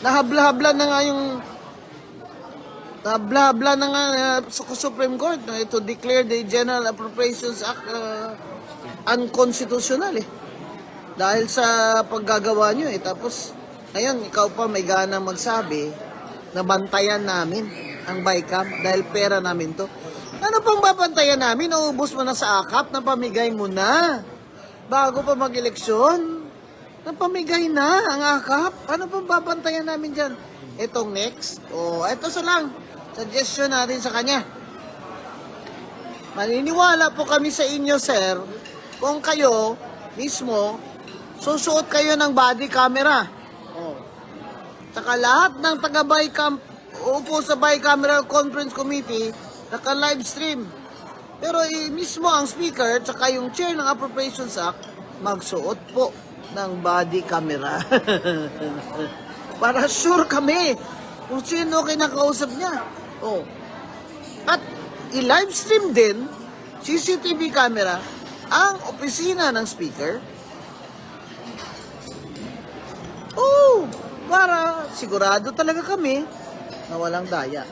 Nahabla-habla na nga yung Nahabla-habla na nga uh, Supreme Court na to declare the General Appropriations Act uh, unconstitutional eh. Dahil sa paggagawa nyo eh. Tapos, ngayon, ikaw pa may gana magsabi na bantayan namin ang BICAM dahil pera namin to. Ano pang babantayan namin? Naubos mo na sa akap, napamigay mo na. Bago pa mag-eleksyon, napamigay na ang akap. Ano pang babantayan namin dyan? Itong next, o oh, ito sa lang, suggestion natin sa kanya. Maniniwala po kami sa inyo, sir, kung kayo mismo susuot kayo ng body camera. Oh. Saka lahat ng taga Bicam upo sa bicameral conference committee naka live stream. Pero eh, mismo ang speaker tsaka yung chair ng Appropriations Act magsuot po ng body camera. Para sure kami kung sino kinakausap niya. Oh. At i-live stream din CCTV camera ang opisina ng speaker. Oh, para sigurado talaga kami na walang daya.